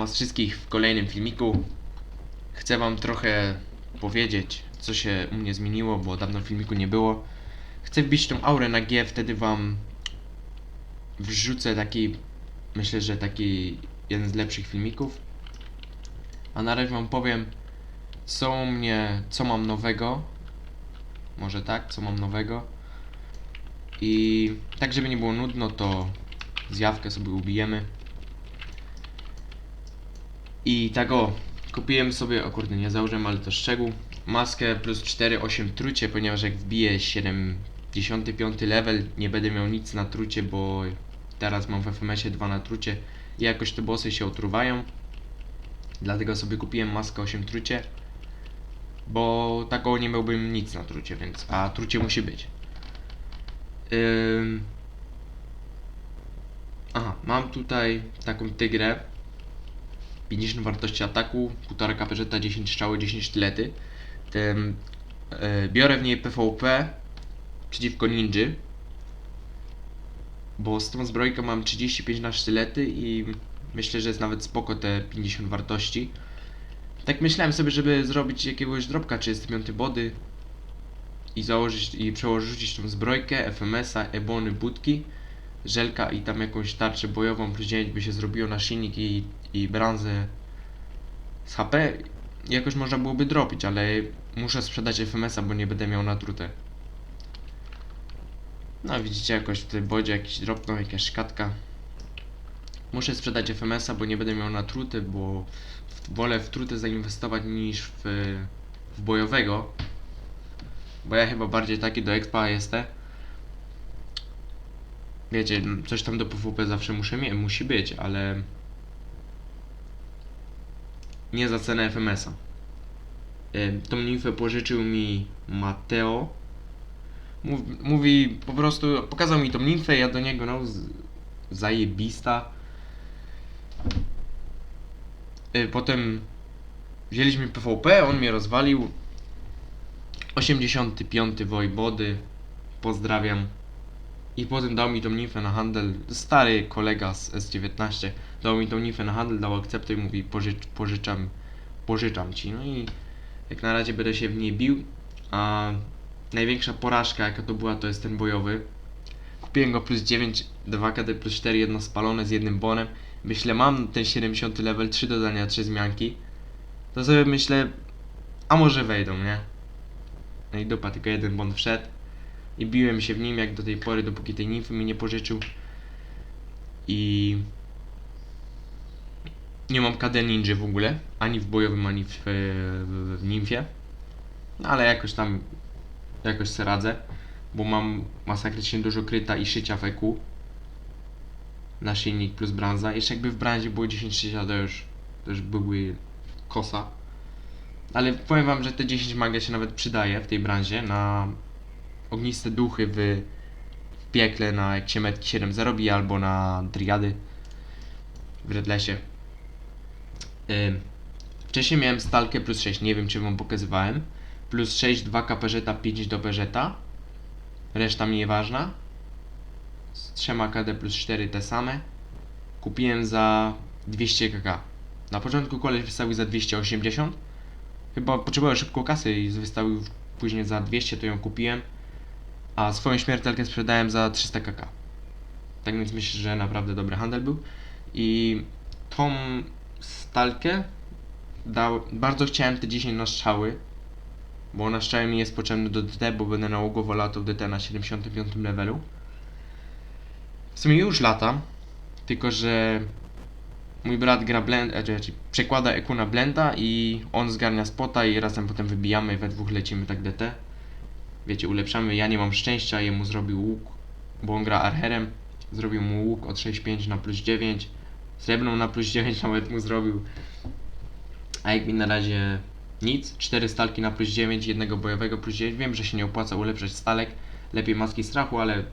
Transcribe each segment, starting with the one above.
was wszystkich w kolejnym filmiku. Chcę wam trochę powiedzieć, co się u mnie zmieniło, bo dawno filmiku nie było. Chcę wbić tą aurę na G, wtedy wam wrzucę taki, myślę, że taki jeden z lepszych filmików. A na razie wam powiem, co u mnie, co mam nowego. Może tak, co mam nowego. I tak, żeby nie było nudno, to zjawkę sobie ubijemy. I tak o, kupiłem sobie, o kurde nie założyłem, ale to szczegół, maskę plus 4,8 trucie, ponieważ jak wbiję 75 level, nie będę miał nic na trucie, bo teraz mam w FMS-ie 2 na trucie i jakoś te bossy się otruwają. Dlatego sobie kupiłem maskę 8 trucie, bo taką nie miałbym nic na trucie, więc, a trucie musi być. Ym... Aha, mam tutaj taką tygrę, 50 wartości ataku, 1,5 kaperzeta, 10 strzały, 10 sztylety. Tym, e, biorę w niej PvP przeciwko ninży. Bo z tą zbrojką mam 35 na sztylety i myślę, że jest nawet spoko te 50 wartości. Tak myślałem sobie, żeby zrobić jakiegoś dropka 35 body i założyć i przełożyć tą zbrojkę, FMS-a, ebony, budki, żelka i tam jakąś tarczę bojową 9 by się zrobiło na silnik i, i branzę z HP. Jakoś można byłoby dropić, ale muszę sprzedać FMS-a, bo nie będę miał na trutę. No widzicie jakoś w tej bodzie jakiś dropnął, jakaś szkatka. Muszę sprzedać FMS-a, bo nie będę miał na trutę, bo wolę w trutę zainwestować niż w, w bojowego. Bo ja chyba bardziej taki do expa jestem. Wiecie, coś tam do PvP zawsze muszę mieć, musi być, ale nie za cenę FMS-a. Tą nimfę pożyczył mi Mateo. Mów, mówi po prostu, pokazał mi tą nimfę, ja do niego, no, zajebista. Y, Potem wzięliśmy PvP, on mnie rozwalił. 85 Wojbody, pozdrawiam. I potem dał mi tą nimfę na handel. Stary kolega z S19 dał mi tą nimfę na handel, dał akceptę i mówi pożycz, pożyczam, pożyczam ci. No i jak na razie będę się w niej bił. A największa porażka jaka to była to jest ten bojowy. Kupiłem go plus 9, 2KD plus 4, jedno spalone z jednym bonem. Myślę, mam ten 70 level, 3 dodania, 3 zmianki. To sobie myślę, a może wejdą, nie? No i dupa, tylko jeden bon wszedł. I biłem się w nim jak do tej pory, dopóki tej nimfy mi nie pożyczył. I... Nie mam KD ninja w ogóle. Ani w bojowym, ani w, w, w nimfie. No ale jakoś tam... Jakoś se radzę. Bo mam masakrycznie dużo kryta i szycia w EQ. Na silnik plus branza. Jeszcze jakby w brandzie było 10 szycia, to już... To już były kosa. Ale powiem wam, że te 10 magia się nawet przydaje w tej branży na ogniste duchy w, w piekle na jak się metki 7 zarobi albo na driady w Redlesie. Ym, wcześniej miałem stalkę plus 6, nie wiem czy wam pokazywałem. Plus 6, 2 kaperzeta, 5 do perzeta. Reszta mi nieważna. Z 3 KD plus 4 te same. Kupiłem za 200 kk. Na początku koleś wystawił za 280. Chyba potrzebował szybko kasy i wystawił później za 200, to ją kupiłem. A swoją śmiertelkę sprzedałem za 300 kk. Tak więc myślę, że naprawdę dobry handel był. I tą stalkę dał, bardzo chciałem te 10 na strzały, bo na strzały mi jest potrzebny do DT, bo będę nałogowo latał DT na 75 levelu. W sumie już latam, tylko że mój brat gra blend, znaczy przekłada EQ na blenda i on zgarnia spota i razem potem wybijamy, we dwóch lecimy tak DT. Wiecie, ulepszamy, ja nie mam szczęścia, jemu zrobił łuk, bo on gra archerem, zrobił mu łuk od 6,5 na plus 9, srebrną na plus 9 nawet mu zrobił. A jak mi na razie nic, 4 stalki na plus 9, jednego bojowego plus 9, wiem, że się nie opłaca ulepszać stalek, lepiej maski strachu, ale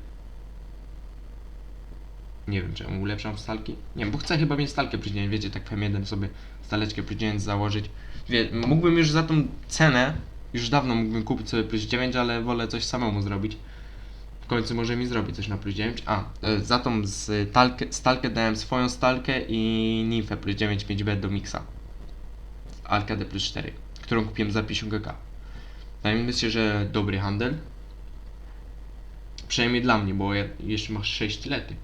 nie wiem, czemu ulepszam stalki. Nie wiem, bo chcę chyba mieć stalkę plus 9, wiecie, tak FM1 sobie staleczkę plus 9 założyć. Wie, mógłbym już za tą cenę, już dawno mógłbym kupić sobie plus 9, ale wolę coś samemu zrobić. w końcu może mi zrobić coś na plus 9. A, e, za tą z talkę, stalkę dałem swoją stalkę i nimfę plus 9 5B do mixa. Alkadę plus 4, którą kupiłem za 50 GK. Wydaje mi się, że dobry handel. Przynajmniej dla mnie, bo ja, jeszcze masz 6 lety.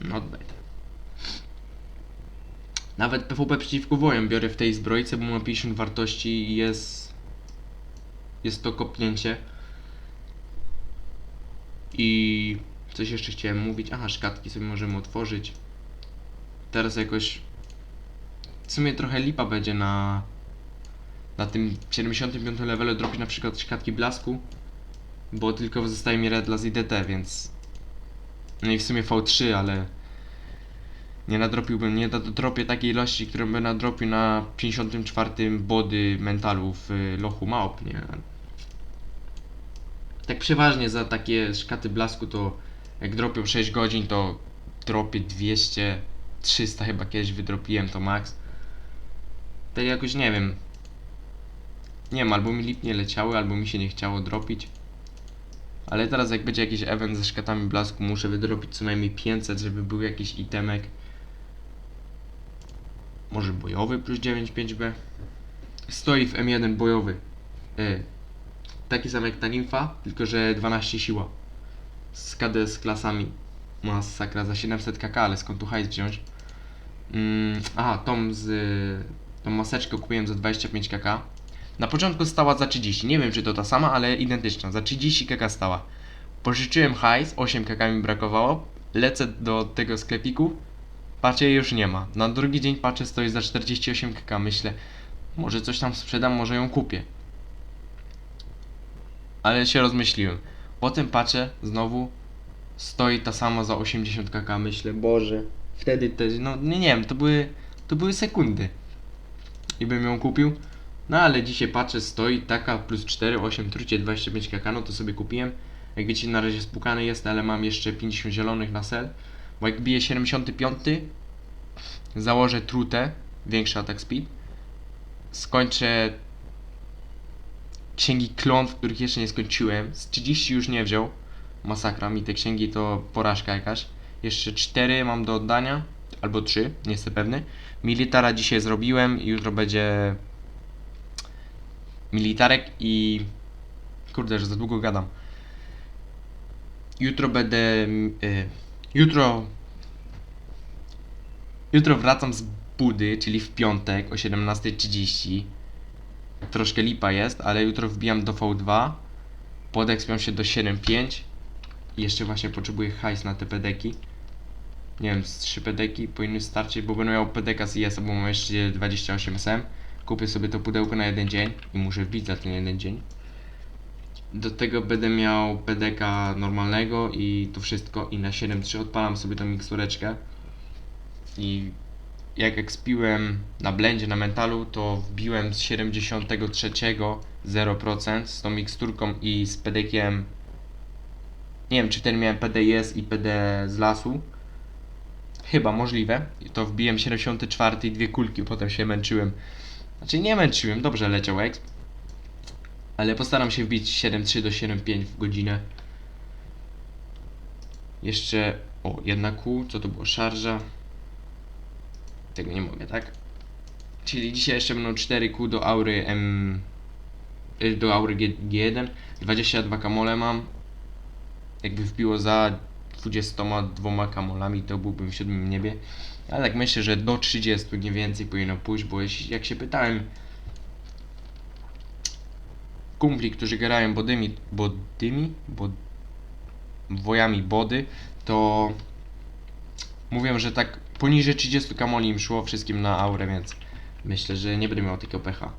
Not bad. Nawet PvP przeciwko wojem biorę w tej zbrojce, bo ma 50 wartości i jest... Jest to kopnięcie. I coś jeszcze chciałem mówić. Aha, szkatki sobie możemy otworzyć. Teraz jakoś. W sumie trochę lipa będzie na. Na tym 75 levelu dropić na przykład szkatki blasku. Bo tylko zostaje mi redla z IDT, więc. No i w sumie V3, ale. Nie nadropiłbym, nie nadropię takiej ilości, którą bym nadropił na 54 body mentalu w y, lochu małp, nie? Tak przeważnie za takie szkaty blasku to jak dropią 6 godzin to dropię 200, 300 chyba kiedyś wydropiłem to max. Tak jakoś nie wiem. Nie wiem, albo mi lipnie leciały, albo mi się nie chciało dropić. Ale teraz jak będzie jakiś event ze szkatami blasku muszę wydropić co najmniej 500, żeby był jakiś itemek. Może bojowy plus 95B. Stoi w M1 bojowy. E, taki sam jak ta nimfa, tylko że 12 siła. Z KD z klasami. Masakra za 700 kk, ale skąd tu hajs wziąć? Mm, aha, tą z... Tą maseczkę kupiłem za 25 kk. Na początku stała za 30, nie wiem czy to ta sama, ale identyczna. Za 30 kk stała. Pożyczyłem hajs, 8 kk mi brakowało. Lecę do tego sklepiku. Patrzę, już nie ma. Na drugi dzień patrzę, stoi za 48 kk. Myślę, może coś tam sprzedam, może ją kupię ale się rozmyśliłem. Potem patrzę, znowu stoi ta sama za 80 kk, myślę, Boże, wtedy też, no nie, nie wiem, to były, to były sekundy. I bym ją kupił. No ale dzisiaj patrzę, stoi taka plus 4, 8, trucie 25 kk, no to sobie kupiłem. Jak widzicie, na razie spukany jest, ale mam jeszcze 50 zielonych na sel. Bo jak bije 75, założę trutę, większy attack speed. Skończę księgi klątw, których jeszcze nie skończyłem. Z 30 już nie wziął. Masakra, mi te księgi to porażka jakaś. Jeszcze 4 mam do oddania, albo 3, nie jestem pewny. Militara dzisiaj zrobiłem i jutro będzie militarek i kurde, że za długo gadam. Jutro będę y, jutro jutro wracam z budy, czyli w piątek o 17.30 troszkę lipa jest, ale jutro wbijam do V2, podekspiam się do 7.5 i jeszcze właśnie potrzebuję hajs na te pedeki. Nie wiem, z 3 pedeki powinny starczyć, bo będę miał pedeka z IS, bo mam jeszcze 28 SM. Kupię sobie to pudełko na jeden dzień i muszę wbić za ten jeden dzień. Do tego będę miał pedeka normalnego i to wszystko i na 7.3 odpalam sobie tą mikstureczkę i jak ekspiłem na blendzie, na mentalu, to wbiłem z 73 0% z tą miksturką i z pedekiem. Nie wiem, czy ten miałem PDS i PD z lasu. Chyba możliwe. To wbiłem 74 i dwie kulki, potem się męczyłem. Znaczy nie męczyłem, dobrze leciał exp. Ale postaram się wbić 7.3 do 7.5 w godzinę. Jeszcze, o, jedna kół, co to było, szarża. Tego nie mogę, tak? Czyli dzisiaj jeszcze będą 4 Q do aury M... y, do aury G, G1. 22 kamole mam. Jakby wbiło za 22 kamolami, to byłbym w siódmym niebie. Ale tak myślę, że do 30 nie więcej powinno pójść, bo jak się pytałem kumpli, którzy grają bodymi, bodymi, bod, wojami body, to mówią, że tak poniżej 30 kamoli im szło wszystkim na aurę, więc myślę, że nie będę miał takiego pecha.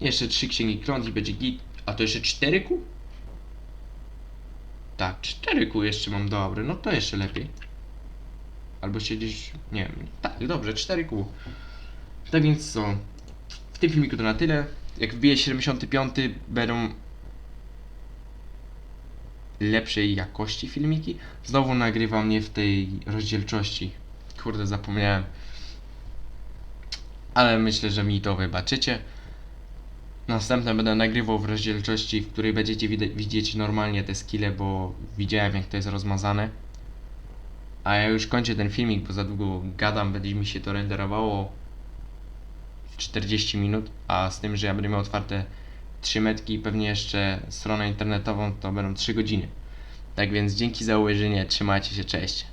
Jeszcze 3 księgi kląt i będzie git. A to jeszcze 4 ku? Tak, 4 ku jeszcze mam do aury, no to jeszcze lepiej. Albo się gdzieś, nie wiem, tak, dobrze, 4 ku. Tak więc co, w tym filmiku to na tyle. Jak wbije 75, będą lepszej jakości filmiki. Znowu nagrywam nie w tej rozdzielczości. Kurde, zapomniałem. Ale myślę, że mi to wybaczycie. Następne będę nagrywał w rozdzielczości, w której będziecie widzieć normalnie te skille, bo widziałem jak to jest rozmazane. A ja już kończę ten filmik, bo za długo gadam, będzie mi się to renderowało w 40 minut, a z tym, że ja będę miał otwarte 3 metki i pewnie jeszcze stronę internetową, to będą 3 godziny. Tak więc dzięki za obejrzenie, trzymajcie się, cześć.